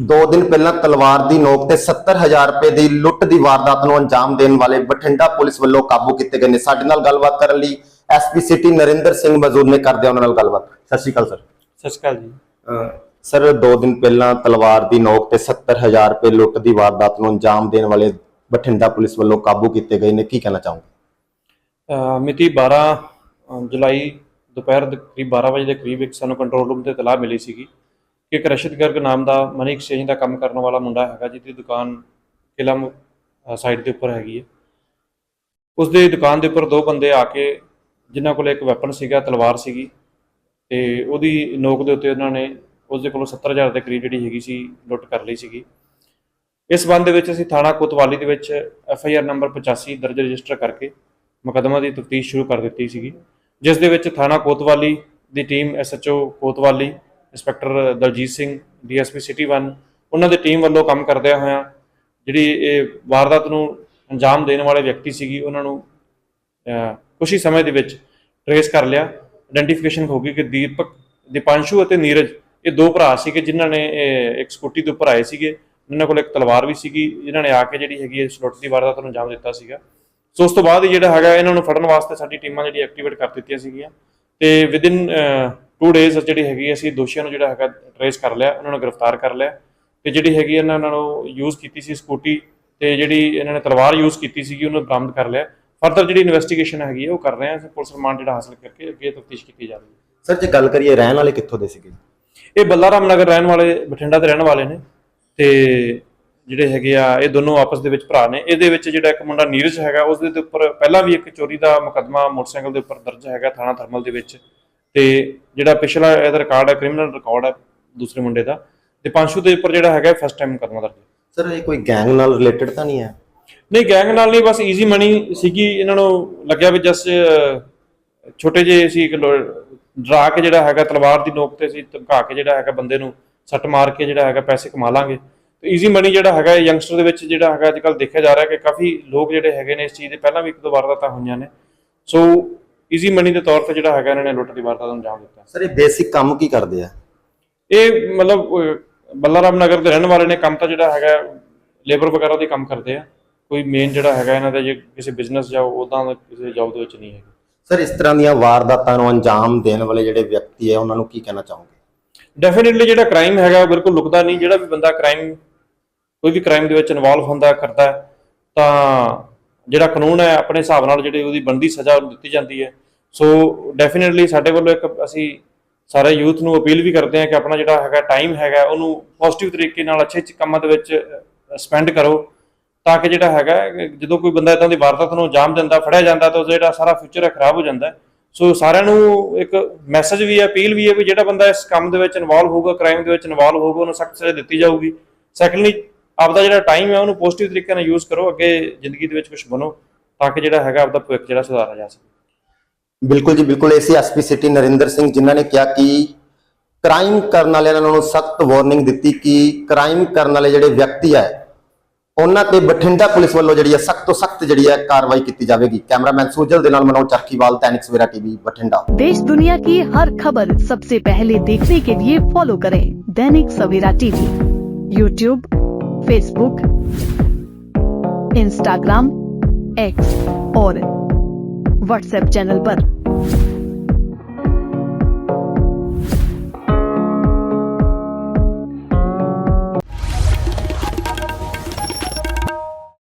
ਦੋ ਦਿਨ ਪਹਿਲਾਂ ਤਲਵਾਰ ਦੀ ਨੋਕ ਤੇ 70000 ਰੁਪਏ ਦੀ ਲੁੱਟ ਦੀ ਵਾਰਦਾਤ ਨੂੰ ਅੰਜਾਮ ਦੇਣ ਵਾਲੇ ਬਠਿੰਡਾ ਪੁਲਿਸ ਵੱਲੋਂ ਕਾਬੂ ਕੀਤੇ ਗਏ ਨੇ। ਸਾਡੇ ਨਾਲ ਗੱਲਬਾਤ ਕਰਨ ਲਈ ਐਸਪੀ ਸਿਟੀ ਨਰਿੰਦਰ ਸਿੰਘ ਮਜ਼ਦੂਰ ਨੇ ਕਰਦੇ ਉਹਨਾਂ ਨਾਲ ਗੱਲਬਾਤ। ਸਤਿ ਸ਼੍ਰੀ ਅਕਾਲ ਸਰ। ਸਤਿ ਸ਼੍ਰੀ ਅਕਾਲ ਜੀ। ਸਰ ਦੋ ਦਿਨ ਪਹਿਲਾਂ ਤਲਵਾਰ ਦੀ ਨੋਕ ਤੇ 70000 ਰੁਪਏ ਲੁੱਟ ਦੀ ਵਾਰਦਾਤ ਨੂੰ ਅੰਜਾਮ ਦੇਣ ਵਾਲੇ ਬਠਿੰਡਾ ਪੁਲਿਸ ਵੱਲੋਂ ਕਾਬੂ ਕੀਤੇ ਗਏ ਨੇ। ਕੀ ਕਹਿਣਾ ਚਾਹੋਗੇ? ਮਿਤੀ 12 ਅਹ ਜੁਲਾਈ ਦੁਪਹਿਰ ਦੇ ਕਰੀਬ 12 ਵਜੇ ਦੇ ਕਰੀਬ ਇੱਕ ਸਾਨੂੰ ਕੰਟਰੋਲ ਰੂਮ ਤੇ ਇਤਲਾਹ ਮਿਲੀ ਸੀਗੀ। ਕਿ ਇੱਕ ਰਸ਼ਦ ਗਰਗ ਨਾਮ ਦਾ ਮਨੀ ਐਕਸਚੇਂਜ ਦਾ ਕੰਮ ਕਰਨ ਵਾਲਾ ਮੁੰਡਾ ਹੈਗਾ ਜਿਹਦੀ ਦੁਕਾਨ ਕਿਲਮ ਸਾਈਡ ਦੇ ਉੱਪਰ ਹੈਗੀ ਹੈ। ਉਸ ਦੇ ਦੁਕਾਨ ਦੇ ਉੱਪਰ ਦੋ ਬੰਦੇ ਆ ਕੇ ਜਿਨ੍ਹਾਂ ਕੋਲ ਇੱਕ ਵੈਪਨ ਸੀਗਾ, ਤਲਵਾਰ ਸੀਗੀ ਤੇ ਉਹਦੀ ਨੋਕ ਦੇ ਉੱਤੇ ਉਹਨਾਂ ਨੇ ਉਸ ਦੇ ਕੋਲੋਂ 70000 ਦੇ ਕਰੀਬ ਜਿਹੜੀ ਹੈਗੀ ਸੀ ਲੁੱਟ ਕਰ ਲਈ ਸੀਗੀ। ਇਸ ਸੰਬੰਧ ਦੇ ਵਿੱਚ ਅਸੀਂ ਥਾਣਾ ਕੋਤਵਾਲੀ ਦੇ ਵਿੱਚ ਐਫ ਆਈ ਆਰ ਨੰਬਰ 85 ਦਰਜ ਰਜਿਸਟਰ ਕਰਕੇ ਮੁਕੱਦਮਾ ਦੀ ਤਫਤੀਸ਼ ਸ਼ੁਰੂ ਕਰ ਦਿੱਤੀ ਸੀਗੀ, ਜਿਸ ਦੇ ਵਿੱਚ ਥਾਣਾ ਕੋਤਵਾਲੀ ਦੀ ਟੀਮ ਐਸਐਚਓ ਕੋਤਵਾਲੀ inspector Daljit Singh DSP city 1 ਉਹਨਾਂ ਦੀ ਟੀਮ ਵੱਲੋਂ ਕੰਮ ਕਰਦਿਆਂ ਹੋਇਆਂ ਜਿਹੜੀ ਇਹ ਵਾਰਦਾਤ ਨੂੰ ਅੰਜਾਮ ਦੇਣ ਵਾਲੇ ਵਿਅਕਤੀ ਸੀਗੀ ਉਹਨਾਂ ਨੂੰ ਅਹ, ਕੁਛ ਹੀ ਸਮੇਂ ਦੇ ਵਿੱਚ ਟਰੇਸ ਕਰ ਲਿਆ। ਆਇਡੈਂਟੀਫਿਕੇਸ਼ਨ ਹੋ ਗਈ ਕਿ ਦੀਪਕ ਦੀਪਾਂਸ਼ੂ ਅਤੇ ਨੀਰਜ ਇਹ ਦੋ ਭਰਾ ਸੀਗੇ ਜਿਨ੍ਹਾਂ ਨੇ ਇਹ, ਇੱਕ ਸਕੂਟੀ ਦੇ ਉੱਪਰ ਆਏ ਸੀਗੇ। ਉਹਨਾਂ ਕੋਲ ਇੱਕ ਤਲਵਾਰ ਵੀ ਸੀਗੀ ਜਿਨ੍ਹਾਂ ਨੇ ਆ ਕੇ ਜਿਹੜੀ ਹੈਗੀ ਇਸ ਲੁੱਟ ਦੀ ਵਾਰਦਾਤ ਨੂੰ ਅੰਜਾਮ ਦਿੱਤਾ ਸੀਗਾ। ਸੋ ਉਸ ਤੋਂ ਬਾਅਦ ਹੀ ਜਿਹੜਾ ਹੈਗਾ ਇਹਨਾਂ ਨੂੰ ਫੜਨ ਵਾਸਤੇ ਸਾਡੀ ਟੀਮਾਂ ਜਿਹੜੀ ਐਕਟੀਵੇਟ ਕਰ ਦਿੱਤੀਆਂ ਸੀਗੀਆਂ। ਤੇ ਵਿਦਿਨ 2 ਡੇਜ਼ ਜਿਹੜੀ ਹੈਗੀ ਅਸੀਂ ਦੋਸ਼ੀਆਂ ਨੂੰ ਜਿਹੜਾ ਹੈਗਾ ਟਰੇਸ ਕਰ ਲਿਆ ਉਹਨਾਂ ਨੂੰ ਗ੍ਰਿਫਤਾਰ ਕਰ ਲਿਆ। ਤੇ ਜਿਹੜੀ ਹੈਗੀ ਇਹਨਾਂ ਨੂੰ ਯੂਜ਼ ਕੀਤੀ ਸੀ ਸਕੂਟੀ ਤੇ ਜਿਹੜੀ ਇਹਨਾਂ ਨੇ ਤਲਵਾਰ ਯੂਜ਼ ਕੀਤੀ ਸੀਗੀ ਉਹਨੂੰ ਬਰਾਮਦ ਕਰ ਲਿਆ। ਫਰਦਰ ਜਿਹੜੀ ਇਨਵੈਸਟੀਗੇਸ਼ਨ ਹੈਗੀ ਹੈ ਉਹ ਕਰ ਰਹੇ ਹਾਂ ਪੁਲਿਸ ਰਿਮਾਂਡ ਜਿਹੜਾ ਹਾਸਲ ਕਰਕੇ ਅੱਗੇ ਤਫਤੀਸ਼ ਕੀਤੀ ਜਾ ਰਹੀ ਹੈ। ਸਰ ਜੇ ਗੱਲ ਕਰੀਏ ਰਹਿਣ ਵਾਲੇ ਕਿੱਥੋਂ ਦੇ ਸੀਗੇ? ਇਹ ਬੱਲਾਰਾਮ ਨਗਰ ਰਹਿਣ ਵਾਲੇ ਬਠਿੰਡਾ ਦੇ ਰਹਿਣ ਵਾਲੇ ਨੇ। ਤੇ ਜਿਹੜੇ ਹੈਗੇ ਆ ਇਹ ਦੋਨੋਂ ਆਪਸ ਦੇ ਵਿੱਚ ਭਰਾ ਨੇ। ਇਹਦੇ ਵਿੱਚ ਜਿਹੜਾ ਇੱਕ ਮੁੰਡਾ ਨੀਰਜ ਹੈਗਾ ਉਸ ਦੇ ਉੱਪਰ ਪਹਿਲਾਂ ਵੀ ਇੱਕ ਚੋਰੀ ਦਾ ਮੁਕੱਦਮਾ ਮੋਟਰਸਾਈਕਲ ਦੇ ਉੱਪਰ ਦਰਜ ਹੈਗਾ ਥਾਣਾ ਥਰਮਲ ਦੇ ਵਿੱਚ। ਤੇ ਜਿਹੜਾ ਪਿਛਲਾ ਇਹਦਾ ਰਿਕਾਰਡ ਹੈ ਕ੍ਰਿਮੀਨਲ ਰਿਕਾਰਡ ਹੈ ਦੂਸਰੇ ਮੁੰਡੇ ਦਾ ਤੇ ਪੰਸ਼ੂ ਦੇ ਉੱਪਰ ਜਿਹੜਾ ਹੈਗਾ ਫਸਟ ਟਾਈਮ ਮੁਕੱਦਮਾ ਦਰਜ ਸਰ ਇਹ ਕੋਈ ਗੈਂਗ ਨਾਲ ਰਿਲੇਟਡ ਤਾਂ ਨਹੀਂ ਹੈ? ਨਹੀਂ ਗੈਂਗ ਨਾਲ ਨਹੀਂ ਬਸ ਈਜ਼ੀ ਮਨੀ ਸੀਗੀ ਇਹਨਾਂ ਨੂੰ ਲੱਗਿਆ ਵੀ ਜਸ ਛੋਟੇ ਜਿਹੇ ਸੀ ਇੱਕ ਡਰਾ ਕੇ ਜਿਹੜਾ ਹੈਗਾ ਤਲਵਾਰ ਦੀ ਨੋਕ ਤੇ ਸੀ ਧਮਕਾ ਕੇ ਜਿਹੜਾ ਹੈਗਾ ਬੰਦੇ ਨੂੰ ਸੱਟ ਮਾਰ ਕੇ ਜਿਹੜਾ ਹੈਗਾ ਪੈਸੇ ਕਮਾ ਲਾਂਗੇ। ਤੇ ਈਜ਼ੀ ਮਨੀ ਜਿਹੜਾ ਹੈਗਾ ਯੰਗਸਟਰ ਦੇ ਵਿੱਚ ਜਿਹੜਾ ਹੈਗਾ ਅੱਜਕੱਲ ਦੇਖਿਆ ਜਾ ਰਿਹਾ ਕਿ ਕਾਫੀ ਲੋਕ ਜਿਹੜੇ ਹੈਗੇ ਨੇ ਇਸ ਚੀਜ਼ ਦੇ ਪਹਿਲਾਂ ਵੀ ਇੱਕ ਦੋ ਵਾਰਦਾਤਾਂ ਹੋਈਆਂ ਨੇ। ਸੋ ਈਜ਼ੀ ਮਨੀ ਦੇ ਤੌਰ ਤੇ ਜਿਹੜਾ ਹੈਗਾ ਇਹਨਾਂ ਨੇ ਲੁੱਟ ਦੀ ਵਾਰਦਾਤ ਨੂੰ ਅੰਜਾਮ ਦਿੱਤਾ। ਸਰ ਇਹ ਬੇਸਿਕ ਕੰਮ ਕੀ ਕਰਦੇ ਆ? ਇਹ ਮਤਲਬ ਬੱਲਾਰਾਮ ਨਗਰ ਦੇ ਰਹਿਣ ਵਾਲੇ ਨੇ ਕੰਮ ਤਾਂ ਜਿਹੜਾ ਹੈਗਾ ਲੇਬਰ ਵਗੈਰਾ ਦੇ ਕੰਮ ਕਰਦੇ ਆ। ਕੋਈ ਮੇਨ ਜਿਹੜਾ ਹੈਗਾ ਇਹਨਾਂ ਦਾ ਜੇ ਕਿਸੇ ਬਿਜ਼ਨਸ ਜਾਂ ਉਦਾਂ ਦਾ ਕਿਸੇ ਜੌਬ ਦੇ ਵਿੱਚ ਨਹੀਂ ਹੈਗਾ। ਸਰ ਇਸ ਤਰ੍ਹਾਂ ਦੀਆਂ ਵਾਰਦਾਤਾਂ ਨੂੰ ਅੰਜਾਮ ਦੇਣ ਵਾਲੇ ਜਿਹੜੇ ਵਿਅਕਤੀ ਹੈ ਉਹਨਾਂ ਨੂੰ ਕੀ ਕਹਿਣਾ ਚਾਹੋਗੇ? ਡੈਫੀਨਿਟਲੀ ਜਿਹੜਾ ਕ੍ਰਾਈਮ ਹੈਗਾ ਬਿਲਕੁਲ ਲੁਕਦਾ ਨਹੀਂ। ਜਿਹੜਾ ਵੀ ਬੰਦਾ ਕ੍ਰਾਈਮ ਕੋਈ ਵੀ ਕ੍ਰਾਈਮ ਦੇ ਵਿੱਚ ਇਨਵੋਲਵ ਹੁੰਦਾ ਕਰਦਾ ਤਾਂ ਜਿਹੜਾ ਕਾਨੂੰਨ ਹੈ ਆਪਣੇ ਹਿਸਾਬ ਨਾਲ ਜਿਹੜੀ ਉਹਦੀ ਬਣਦੀ ਸਜ਼ਾ ਦਿੱਤੀ ਜਾਂਦੀ ਹੈ। ਸੋ ਡੈਫੀਨਿਟਲੀ ਸਾਡੇ ਵੱਲੋਂ ਇੱਕ ਅਸੀਂ ਸਾਰੇ ਯੂਥ ਨੂੰ ਅਪੀਲ ਵੀ ਕਰਦੇ ਹਾਂ ਕਿ ਆਪਣਾ ਜਿਹੜਾ ਹੈਗਾ ਟਾਈਮ ਹੈਗਾ, ਉਹਨੂੰ ਪੋਜ਼ਿਟਿਵ ਤਰੀਕੇ ਨਾਲ ਅੱਛੇ ਕੰਮਾਂ ਦੇ ਵਿੱਚ ਸਪੈਂਡ ਕਰੋ ਤਾਂ ਕਿ ਜਿਹੜਾ ਹੈਗਾ, ਜਦੋਂ ਕੋਈ ਬੰਦਾ ਇਦਾਂ ਦੀ ਵਾਰਦਾਤ ਨੂੰ ਜਾਮ ਦਿੰਦਾ, ਫੜਿਆ ਜਾਂਦਾ ਤਾਂ ਉਹਦਾ ਜਿਹੜਾ ਸਾਰਾ ਫਿਊਚਰ ਹੈ ਖਰਾਬ ਹੋ ਜਾਂਦਾ। ਸੋ ਸਾਰਿਆਂ ਨੂੰ ਇੱਕ ਮੈਸੇਜ ਵੀ ਹੈ ਅਪੀਲ ਵੀ ਹੈ ਵੀ ਜਿਹੜਾ ਬੰਦਾ ਇਸ ਕੰਮ ਦੇ ਵਿੱਚ ਇਨਵੋਲਵ ਹੋਊਗਾ ਕ੍ਰਾਈਮ ਦੇ ਵਿੱਚ ਇਨਵੋਲਵ ਹੋਊਗਾ, ਉਹਨੂੰ ਸਖਤ ਸਜ਼ਾ ਦਿੱਤੀ ਜਾਊਗੀ। ਸੈਕੰਡਲੀ ਆਪਦਾ ਜਿਹੜਾ ਟਾਈਮ ਹੈ, ਉਹਨੂੰ ਪੋਜ਼ਿਟਿਵ ਤਰੀਕੇ ਨਾਲ ਯੂਜ਼ ਕਰੋ, ਅੱਗੇ ਜ਼ਿੰਦਗੀ ਦੇ ਵਿੱਚ ਕੁਝ ਬਣੋ ਤਾਂ ਕਿ ਜਿਹੜਾ ਹੈਗਾ ਆਪਦਾ ਭਵਿੱਖ ਜਿਹੜਾ ਸੁਧਾਰਿਆ ਜਾ ਸਕੇ। ਬਿਲਕੁਲ ਜੀ ਬਿਲਕੁਲ AC SP city Narinder Singh ਜਿਨ੍ਹਾਂ ਨੇ ਕਿਹਾ ਕਿ ਕ੍ਰਾਈਮ ਕਰਨ ਵਾਲਿਆਂ ਨੂੰ ਸਖਤ ਵਾਰਨਿੰਗ ਦਿੱਤੀ ਕਿ ਕ੍ਰਾਈਮ ਕਰਨ ਵਾਲੇ ਜਿਹੜੇ ਵਿਅਕਤੀ ਹੈ ਉਹਨਾਂ ਤੇ ਬਠਿੰਡਾ ਪੁਲਿਸ ਵੱਲੋਂ ਜਿਹੜੀ ਹੈ ਸਖਤ ਤੋਂ ਸਖਤ ਜਿਹੜੀ ਹੈ ਕਾਰਵਾਈ ਕੀਤੀ ਜਾਵੇਗੀ ਕੈਮਰਾਮੈਨ ਸੁਜਲ ਦੇ ਨਾਲ ਮਨੋਜ ਚਰਖੀਵਾਲ ਤੈਨਿਕ ਸਵੇਰਾ ਟੀਵੀ ਬਠਿੰਡਾ देश दुनिया की हर खबर सबसे पहले देखने के लिए फॉलो करें Dainik Savera TV YouTube Facebook Instagram X और व्हाट्सएप चैनल पर।